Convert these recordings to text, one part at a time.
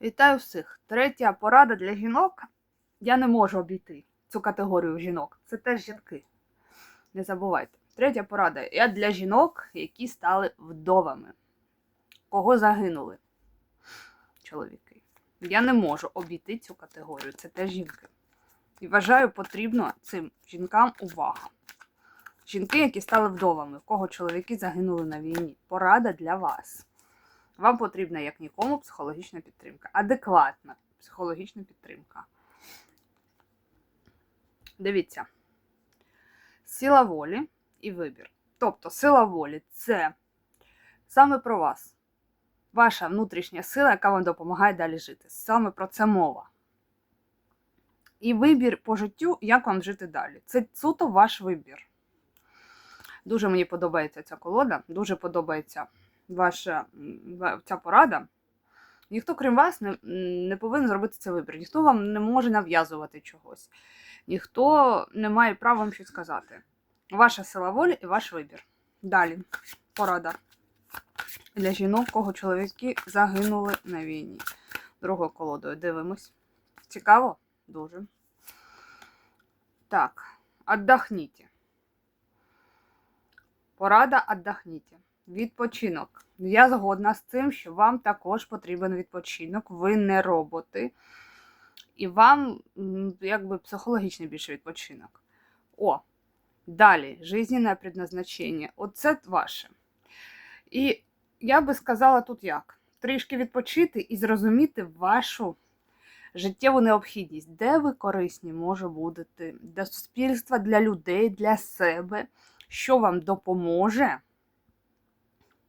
Вітаю всіх! Третя порада для жінок. Я не можу обійти цю категорію жінок. Це теж жінки. Не забувайте. Третя порада. Я для жінок, які стали вдовами. Кого загинули? Чоловіки. Я не можу обійти цю категорію. Це теж жінки. І вважаю, потрібно цим жінкам увага. Жінки, які стали вдовами, в кого чоловіки загинули на війні. Порада для вас. Вам потрібна, як нікому, психологічна підтримка. Адекватна психологічна підтримка. Дивіться. Сила волі і вибір. Тобто, сила волі це саме про вас. Ваша внутрішня сила, яка вам допомагає далі жити. Саме про це мова. І вибір по життю, як вам жити далі. Це суто ваш вибір. Дуже мені подобається ця колода, дуже подобається ваша ця порада. Ніхто, крім вас, не, не повинен зробити цей вибір. Ніхто вам не може нав'язувати чогось. Ніхто не має права вам щось сказати. Ваша сила волі і ваш вибір. Далі порада для жінок, кого чоловіки загинули на війні. Другою колодою дивимось. Цікаво? Дуже. Так, отдохніть. Порада отдохніть. Відпочинок. Я згодна з тим, що вам також потрібен відпочинок. Ви не роботи. І вам якби психологічний більше відпочинок. О, далі, жизненне предназначення. Оце ваше. І я би сказала тут як: трішки відпочити і зрозуміти вашу життєву необхідність, де ви корисні може будете для суспільства, для людей, для себе, що вам допоможе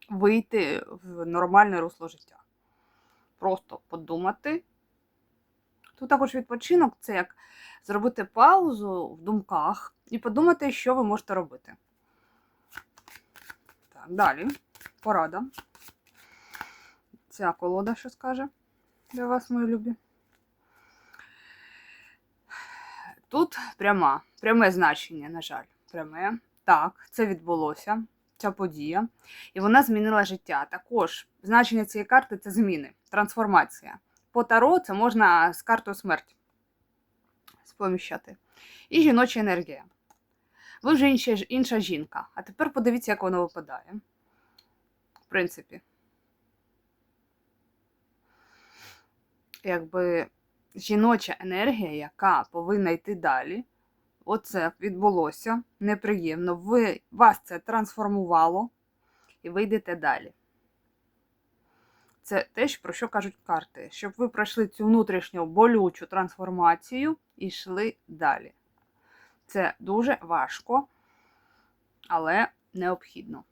вийти в нормальне русло життя. Просто подумати. Тут також відпочинок це як зробити паузу в думках і подумати, що ви можете робити. Так, далі. Порада. Ця колода, що скаже для вас, мої любі. Тут пряма, пряме значення, на жаль, пряме. Так, це відбулося, ця подія. І вона змінила життя. Також значення цієї карти це зміни, трансформація. По таро це можна з картою смерті споміщати. І жіноча енергія. Ви вже інша, інша жінка. А тепер подивіться, як воно випадає. В принципі. Якби жіноча енергія, яка повинна йти далі. Оце відбулося неприємно. Ви, вас це трансформувало, і ви йдете далі. Це те, про що кажуть карти, щоб ви пройшли цю внутрішню болючу трансформацію і йшли далі. Це дуже важко, але необхідно.